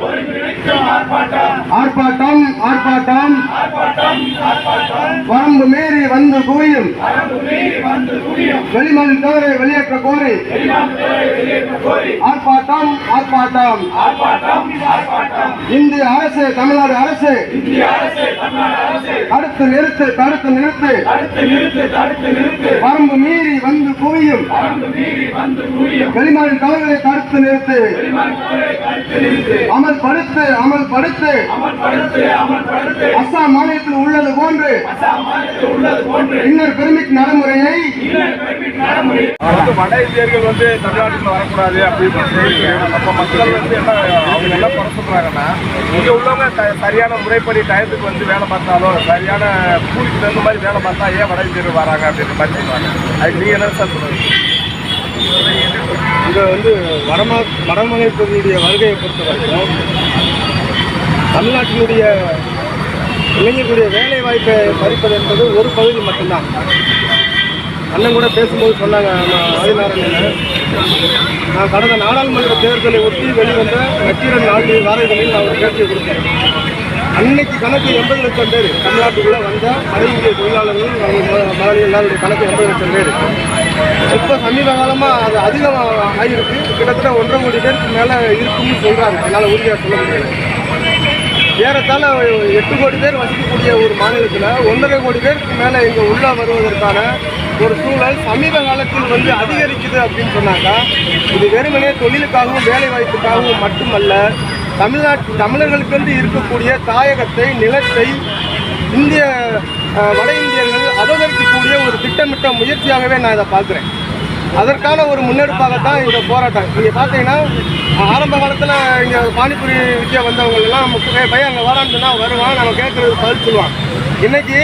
ஒருங்கிணைக்கும் ஆர்ப்பாட்டம். ஆர்ப்பாட்டம் ஆர்ப்பாட்டம். வரம்பு மீறி வந்து குவியும். வெளிமாநிலத்தவரை வெளியேற்ற கோரி. ஆர்ப்பாட்டம் ஆர்ப்பாட்டம். இந்திய அரசு தமிழ்நாடு அரசு. தடுத்து நிறுத்து தடுத்து நிறுத்து. வரம்பு மீறி வந்து குவியும். வெளிமாநில தவறுகளை தடுத்து நிறுத்து. அமல்படுத்து அமல்படுத்து. அஸ்ஸாம் மாநிலத்தில் உள்ளது போன்று. இன்னொரு பெருமிட் நடைமுறையை. வட இந்தியர்கள் வந்து தமிழ்நாட்டுக்கு வரக்கூடாது அப்படின்னு நம்ம மக்கள் வந்து என்ன அவங்க என்ன குறை சொல்றாங்கன்னா இங்க உள்ளவங்க சரியான முறைப்படி டயத்துக்கு வந்து வேலை பார்த்தாலும் சரியான கூலிக்கு தகுந்த மாதிரி வேலை பார்த்தா ஏன் வட இந்தியர்கள் வராங்க அப்படின்ற மாதிரி சொல்றாங்க. அதுக்கு நீங்க என்ன சார் சொல்லுங்க இங்கே வந்து வடமா வடமாநிலத்தினுடைய வருகையை பொறுத்த வரைக்கும் தமிழ்நாட்டினுடைய இளைஞர்களுடைய வேலை வாய்ப்பை பறிப்பது என்பது ஒரு பகுதி மட்டும்தான். அண்ணன் கூட பேசும்போது சொன்னாங்க நம்ம ஆதிநாராயணன். நான் கடந்த நாடாளுமன்ற தேர்தலை ஒட்டி வெளிவந்த நக்கீரன் நாடு வாரங்களில் நான் ஒரு பேட்டியை கொடுத்தேன். அன்னைக்கு கணக்கு எண்பது லட்சம் பேர். தமிழ்நாட்டுக்குள்ளே வந்த வட தொழிலாளர்கள் மகளிர் எல்லாருடைய கணக்கு எண்பது லட்சம் பேர். இப்போ சமீப காலமாக அது அதிகம் ஆகிருக்கு கிட்டத்தட்ட ஒன்றரை கோடி பேருக்கு மேலே இருக்குன்னு சொல்கிறாங்க என்னால் உறுதியாக சொல்ல முடியல. ஏறத்தாழ எட்டு கோடி பேர் வசிக்கக்கூடிய ஒரு மாநிலத்தில் ஒன்றரை கோடி பேருக்கு மேலே இங்கே உள்ளே வருவதற்கான ஒரு சூழல் சமீப காலத்தில் வந்து அதிகரிக்குது அப்படின்னு சொன்னாக்கா இது வெறுமனே தொழிலுக்காகவும் வேலைவாய்ப்புக்காகவும் மட்டுமல்ல தமிழ்நாட்டு தமிழர்களுக்கென்று இருக்கக்கூடிய தாயகத்தை நிலத்தை இந்திய வட இந்தியர்கள் அதற்கு ஒரு திட்டமிட்ட முயற்சியாகவே நான் இதை பார்க்குறேன். அதற்கான ஒரு முன்னெடுப்பாகத்தான் இந்த போராட்டம். நீங்கள் பார்த்தீங்கன்னா ஆரம்ப காலத்தில் இங்கே பானிபுரி விற்க வந்தவங்களெல்லாம் நம்ம பையன் அங்கே வரான்னு சொன்னால் வருவான் நம்ம கேட்குறது பதில் சொல்லுவான் இன்றைக்கி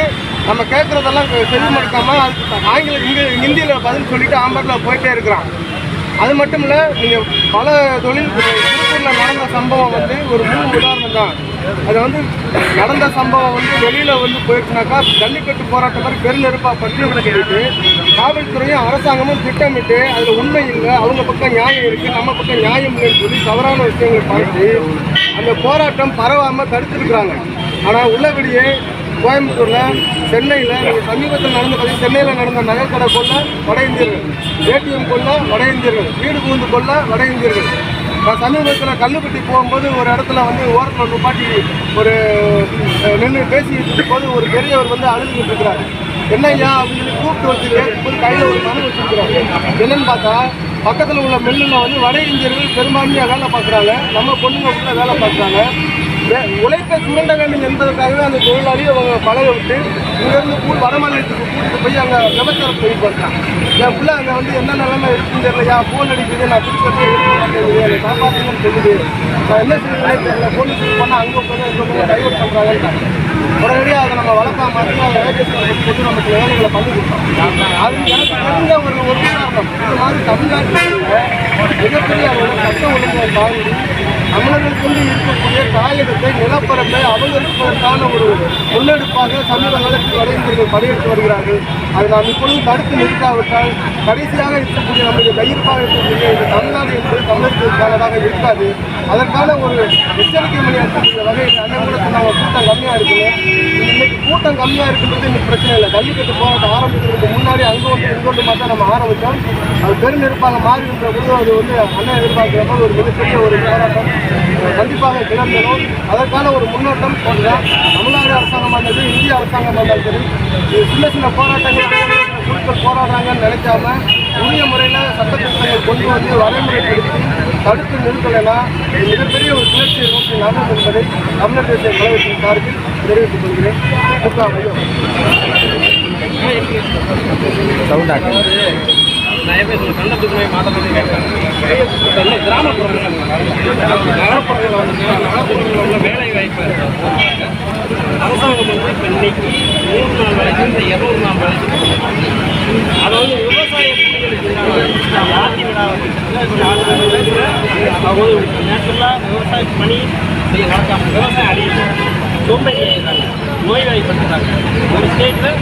நம்ம கேட்குறதெல்லாம் செவி மடுக்காமல் அதுக்கு ஆங்கில இங்கே ஹிந்தியில் பதில் சொல்லிவிட்டு ஆம்பரில் போயிட்டே இருக்கிறான். அது மட்டும் இல்லை நீங்கள் பல தொழில் திருப்பூரில் நடந்த சம்பவம் வந்து ஒரு முழு உதாரணம் தான். அது வந்து நடந்த சம்பவம் வந்து வெளியில் வந்து போயிடுச்சுனாக்கா ஜல்லிக்கட்டு போராட்டம் மாதிரி பெருநெருப்பாக பற்றி சொல்லிட்டு காவல்துறையும் அரசாங்கமும் திட்டமிட்டு அதில் உண்மை இல்லை அவங்க பக்கம் நியாயம் இருக்குது நம்ம பக்கம் நியாயம் இல்லைன்னு சொல்லி தவறான விஷயங்களை பார்த்து அந்த போராட்டம் பரவாமல் தடுத்துருக்குறாங்க. ஆனால் உள்ளபடியே கோயம்புத்தூரில் சென்னையில் நீங்கள் சமீபத்தில் நடந்த பார்த்தீங்கன்னா சென்னையில் நடந்த நகைக்கடை கொள்ள வட இந்தியர்கள் ஏடிஎம் கொள்ள வட இந்தியர்கள் வீடு புகுந்து கொள்ள வட இந்தியர்கள். நான் சமீபத்தில் கல்லுப்பட்டி போகும்போது ஒரு இடத்துல வந்து ஓரத்தில் நிப்பாட்டி ஒரு நின்று பேசிட்டு இருக்கும்போது ஒரு பெரியவர் வந்து அழுதுகிட்டு இருக்கிறார். என்னையா அப்படின்னு கூப்பிட்டு வச்சு கேட்கும்போது கையில் ஒரு மனு வச்சிருக்கிறாரு. என்னன்னு பார்த்தா பக்கத்தில் உள்ள மில்லில் வந்து வட இந்தியர்கள் பெரும்பான்மையாக வேலை பார்க்குறாங்க. நம்ம பொண்ணுங்க உள்ள வேலை பார்க்குறாங்க. உழைப்பை சுரண்ட வேண்டும் என்பதற்காகவே அந்த தொழிலாளி அவங்க பழக விட்டு இங்கேருந்து கூழ் வடமாநிலத்துக்கு கூட்டிட்டு போய் அங்கே விபச்சாரம் செய்து பண்ணுறான் என் பிள்ளை அங்கே வந்து என்ன நிலைமை இருக்குன்னு தெரியலையா? ஃபோன் அடிக்குது நான் திருப்பி எடுக்க மாட்டேங்குது என்னை காப்பாற்றுங்கன்னு சொல்லுது நான் என்ன செய்யறேன் தெரியல போலீஸ் பண்ணால் அங்கே போய் இங்கே உட்காந்து டைவர்ட் பண்ணுறாங்கன்னு உடனடியாக அதை நம்ம வழக்காக மாற்றி அதை ரேடியேஷன் போட்டு நமக்கு வேலைகளை பண்ணி கொடுத்தோம். அது எனக்கு தெரிஞ்ச ஒரு ஒரு உதாரணம். இது மாதிரி தமிழ்நாட்டில் மிகப்பெரிய ஒரு சட்ட ஒழுங்கை தாண்டி தமிழர்களுக்கு இருக்கக்கூடிய தாயகத்தை நிலப்பரப்பை அவங்களுக்கான ஒரு முன்னெடுப்பாக சமீப காலத்தில் வரைந்தவர்கள் படையெடுத்து வருகிறார்கள். அதை நாம் இப்பொழுது தடுத்து நிறுத்தாவிட்டால் கடைசியாக இருக்கக்கூடிய நம்முடைய கையிருப்பாக இருக்கக்கூடிய இந்த தமிழ்நாடு என்பது தமிழர்களுக்கானதாக இருக்காது. அதற்கான ஒரு எச்சரிக்கை மணி அடிக்கக்கூடிய வகையில் அண்ணன் கூட சொன்னாங்க கூட்டம் கம்மியாக இருக்குது. இன்னைக்கு கூட்டம் கம்மியாக இருக்குன்றது இன்னைக்கு பிரச்சனை இல்லை. ஜல்லிக்கட்டு போராட்டம் ஆரம்பிக்கிறதுக்கு முன்னாடி அங்கே வந்து இங்கொண்டு ஒன்று நம்ம ஆரம்பித்தோம். அது பெருநெருப்பாக இருந்த பொழுது அது வந்து அண்ணன் எதிர்பார்க்கிறப்ப ஒரு மிகப்பெரிய ஒரு போராட்டம். கண்டிப்பாக கிளம்பணும் அதற்கான ஒரு முன்னோட்டம் போன்ற தமிழ்நாடு அரசாங்கம் இருந்தாலும் இந்திய அரசாங்கம் இருந்தாலும் சரி சின்ன சின்ன போராட்டங்கள் குழுக்கள் போராடுறாங்கன்னு நினைக்காம உரிய முறையில் சட்டத்திட்டங்கள் கொண்டு வந்து வரைமுறைப்படுத்தி தடுத்து நிறுத்தலைன்னா இது மிகப்பெரிய ஒரு கிளர்ச்சியை நோக்கி நகரும் என்பதை தமிழர் தேசிய கழகத்தின் சார்பில் தெரிவித்துக் கொள்கிறேன். முக்கா மையம் நிறைய பேர் சொல்ல கண்டத்துக்கு போய் மாற்றப்பட்டு கேட்குறாங்க இப்போ இல்லை கிராமப்புறங்கள் நகரப்புறங்களில் வந்து நகரப்புறங்களில் உள்ள வேலை வாய்ப்பு. அரசாங்கம் வந்து இப்போ இன்னைக்கு நூறு நாள் வேலைக்கு இந்த இரநூறு நாள் வேலைக்கு அதை வந்து விவசாய புள்ளிகளுக்கு மாற்றி விடாத அவங்க நேச்சுரலாக விவசாய பணி செய்ய நடக்காம விவசாயம் அழியுது சோம்பேறி ஆயிடுறாங்க நோய்வாய்ப்பட்டுறாங்க ஒரு ஸ்டேட்டில்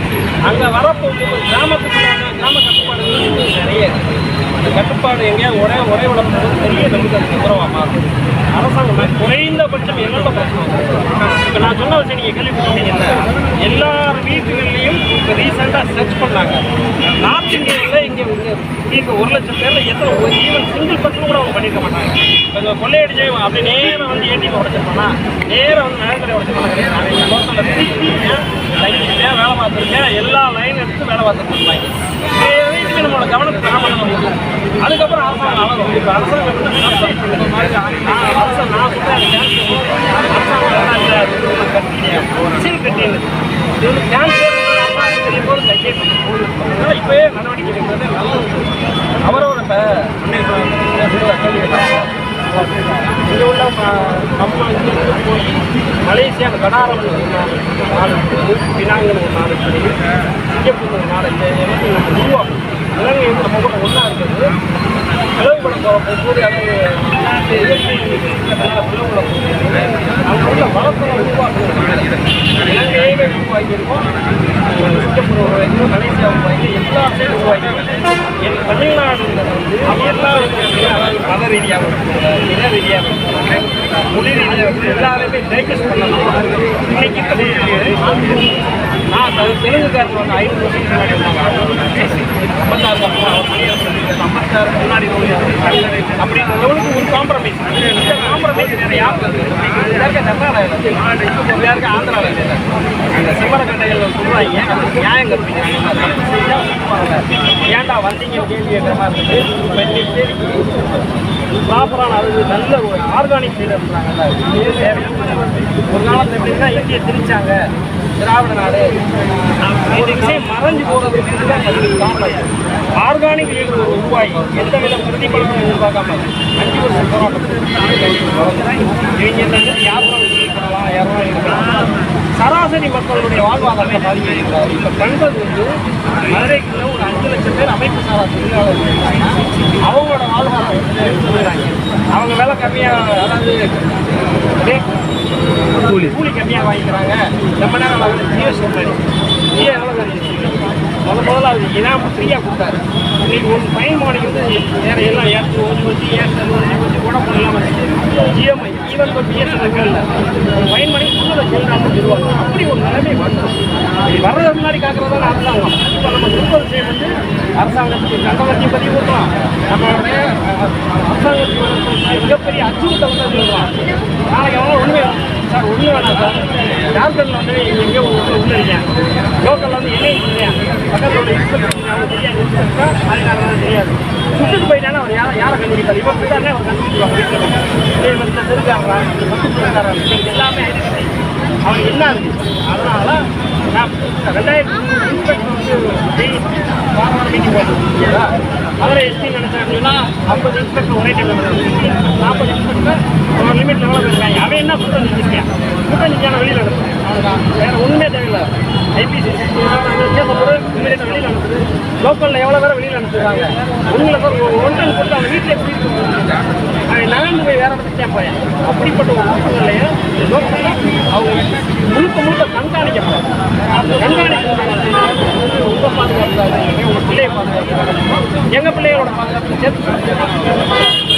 அங்கே வரப்போகுது ஒரு கிராமத்துக்குள்ளான கிராம கட்டுப்பாடுகள் நிறைய அந்த கட்டுப்பாடு எங்கேயாவது ஒரே ஒரே வளர்ப்பு பெரிய நமக்கு அது உத்தரவாக மாறும் அரசாங்கம் குறைந்தபட்சம் என்னென்ன பிரச்சனை இப்போ நான் சொன்ன விஷயம் நீங்கள் கேள்விப்பட்டீங்கன்னா எல்லார் வீட்டுகள்லையும் இப்போ ரீசெண்டாக சர்ச் பண்ணாங்க நார்த் இந்தியாவில் இங்கே இங்கே ஒரு லட்சம் பேரில் எத்தனை ஒரு ஈவன் சிங்கிள் பர்சன் கூட அவங்க பண்ணியிருக்க மாட்டாங்க. இப்போ கொள்ளையடிச்சு அப்படி நேரம் வந்து ஏடிஎம் உடச்சிருப்பானா? நேரம் வந்து நகைக்கடை உடச்சிருப்பாங்க நான் வேலை பார்த்துருக்கேன் எல்லா லைன் எடுத்து வேலை பார்த்துருப்பாங்க இதுக்கு நம்மளோட கவனத்தை நாம நம்ம அதுக்கப்புறம் அரசாங்கம் வளரும் இப்போ அரசாங்கம் இந்த மாதிரி நான் அரசு நான் அரசாங்கம் கட்டி சீல் கட்டி இது வந்து கேன்சர் அரசாங்கம் தெரியும் போது கையெழுத்து இப்போயே நடவடிக்கை எடுக்கிறது நல்லது அவரோட இப்போ இங்கே உள்ள நம்ம இங்கிருந்து போய் மலேசியா ஒரு நாடு நாடு பினாங்கன் ஒரு நாடு இருக்குது சிங்கப்பூர் நாடு இந்த இடத்துல நம்ம உருவாக்கும் இலங்கை வந்து நம்ம கூட ஒன்றா இருக்கிறது மத ரீதியாக இன ரீதியாக மொழி ரீதியாக எல்லாருமே டேக்கஸ் பண்ணலாம் இன்னைக்கு தெலுங்குக்காரர் வந்து ஐநூறு வருஷம் முன்னாடி இருந்தாங்க ஐம்பத்தாறு அவர் ஐம்பத்தாறு முன்னாடி அப்படி லெவலுக்கு ஒரு காம்ப்ரமைஸ் இந்த காம்ப்ரமைஸ் யாருக்கு யாருக்கு கர்நாடகாவில் யாருக்கு ஆந்திராவில் இல்லை. அந்த கட்டைகள் சொல்கிறாங்க நியாயம் கற்பிக்கிறாங்க ஏன்டா வந்தீங்கன்னு கேள்வி கேட்குற மாதிரி இருக்குது ப்ராப்பரான அது நல்ல ஒரு ஆர்கானிக் சைடு இருக்கிறாங்கல்ல ஒரு காலத்தில் எப்படின்னா இந்திய திரிச்சாங்க திராவிட நாடு. மறைஞ்சு போகிறது ஆர்கானிக் லீடர் ஒரு உருவாகி எந்த வித பிரதிபலனும் எதிர்பார்க்காம அஞ்சு வருஷம் போராட்டம் பண்ணலாம் யாரும் இருக்கலாம். சராசரி மக்களுடைய வாழ்வாதாரத்தை பாதிக்கிறார் இப்போ கண்கள் வந்து மதுரைக்குள்ள ஒரு அஞ்சு லட்சம் பேர் அமைப்பு சாரா தொழிலாளர்கள் இருக்காங்க. அவங்களோட வாழ்வாதாரம் வந்து அவங்க வேலை கம்மியாக அதாவது கூலி. கூலி கம்மியாக வாங்கிக்கிறாங்க. ரொம்ப நேரம் வந்து ஜிஎஸ்டி ஜிஏ எவ்வளோ முத முதல்ல அது இனாம் ஃப்ரீயாக கொடுத்தாரு. இன்னைக்கு ஒரு ஃபைன் மாடிக்கிறது வேற எல்லாம் ஏற்று ஓடி வச்சு ஏற்று ஓடி வச்சு உடம்பு எல்லாம் வச்சு ஜிஎம்ஐ ஈவன் இப்போ பிஎஸ்என்எல் இல்லை ஒரு ஃபைன் பண்ணி ஃபுல்லாக ஜெயிலாக சொல்லுவாங்க அப்படி ஒரு நிலைமை வந்துடும் வர்றது முன்னாடி காக்குறது அதுதான். இப்போ நம்ம திருப்பதி செய்ய வந்து அரசாங்கத்துக்கு தங்கவர்த்தி பதிவு நம்மளுடைய அரசாங்கத்துக்கு மிகப்பெரிய அச்சுறுத்தல் வந்து சொல்லலாம் நாளைக்கு எவ்வளோ ஒன்றுமே சார் ஒன்றும் வேணாம் சார். ஜார்க்கண்டில் வந்து எங்கேயோ உள்ள இருக்கேன்? லோக்கலில் வந்து என்ன இல்லையா பக்கத்தோட இன்ஸ்பெக்டர் தெரியாது. இன்ஸ்பெக்டர் அதுக்காக தெரியாது. அவர் யாரை யாரை கண்டுபிடிப்பார்? இவன் போயிட்டானே அவர் கண்டுபிடிப்பாங்க எல்லாமே ஐடென்டிஃபை அவனுக்கு என்ன இருக்கு அதனால ரெண்டாயிரத்தி மூணு இன்ஸ்பெக்டர் வந்து ஐம்பது இன்ஸ்பெக்டர் ஒரே டைம் நாற்பது இன்ஸ்பெக்டர் ஒரு லிமிட் எவ்வளோ இருக்காங்க அவன் என்ன கூட்டம் நிற்கிறான் குற்றம் நிற்கான வெளியில் அனுப்புறேன் அவ்வளோதான் வேற ஒன்றுமே தேவையில்லை ஐபிசி வெளியில் அனுப்புது லோக்கலில் எவ்வளோ பேரை வெளியில் அனுப்புறாங்க ஒன்றில் ஒரு ஒன்றன் கொடுத்து அவங்க வீட்டில் எப்படி நகர்ந்து போய் அப்படிப்பட்ட ஒரு சூழ்நிலையை லோக்கலில் அவங்க முழுக்க முழுக்க கண்காணிக்கப்படும் கண்காணிப்பு உங்க பாதுகாப்பு உங்க பிள்ளையை பாதுகாப்பு. எங்க பிள்ளைகளோட பாதுகாப்பு? சேர்த்து